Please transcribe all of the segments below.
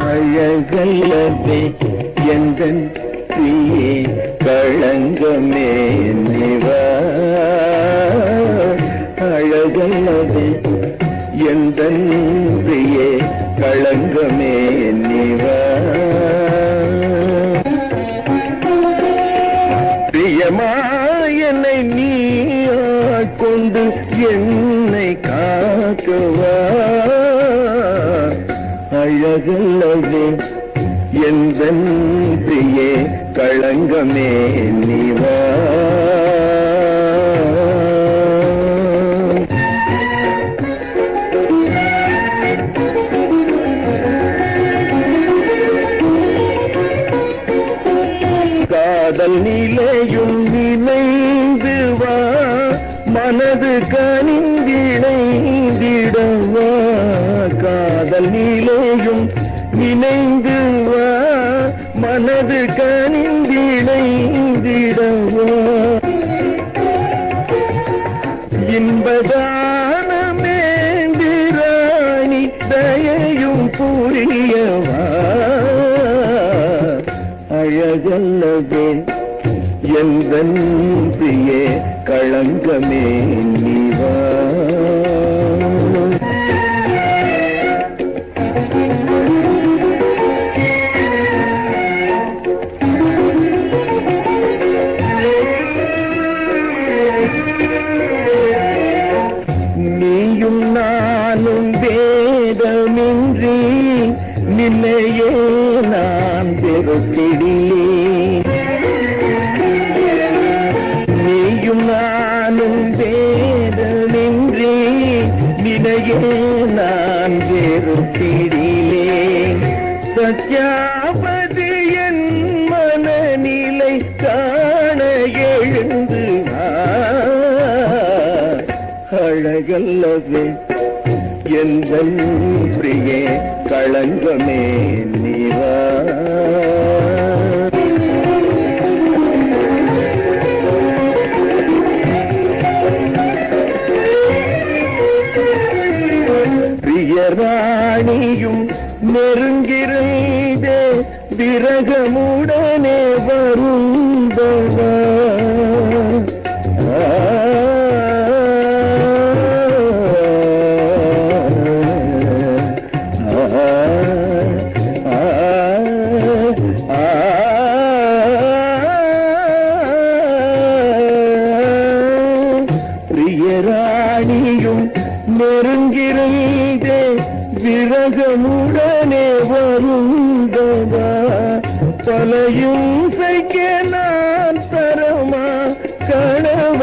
அழகல்லவே எந்தன் பிரியே களங்கமே நிவா அழகல்லவே எந்தன் பிரியே களங்கமே நிவா பிரியமா என்னை நீ கொண்டு என்னை காக்குவா? அழகுள்ளது எந்த பிரியே களங்கமே நீவா. காதல் நிலையும் நினைந்து வா மனது கனிந்திணைந்திடவா. காதல் நிலையும் நினைந்து வா மனது கனிந்திணைந்திடவா? இன்பதானமேந்திராணி தயையும் புரியவா அழகல்லவே எந்த பிரியே களங்கமே நீவா? நீயும் நானும் வேதமின்றி நின்னையே நான் பெருத்திடிலே நீயும் நானும் வேதமின்றி நினையே நான் பெருத்திடிலே சத்யா அழகல்லவே எந்த பிரியே களங்கமே நீவா. பிரியராணியும் நெருங்கிருந்தே விரகமுடனே வரும் பிரியராணியும் நெருங்கிருந்தே விரகமுடனே வருந்தவா? தலையும் செய்க நான் தரமா கணவனல்லவா?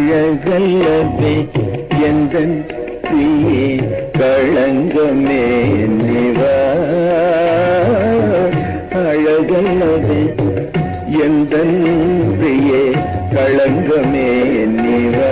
அழகல்லவே எந்த பிரியே களங்கமே உந்தன் பிரிய களங்கமே நிவா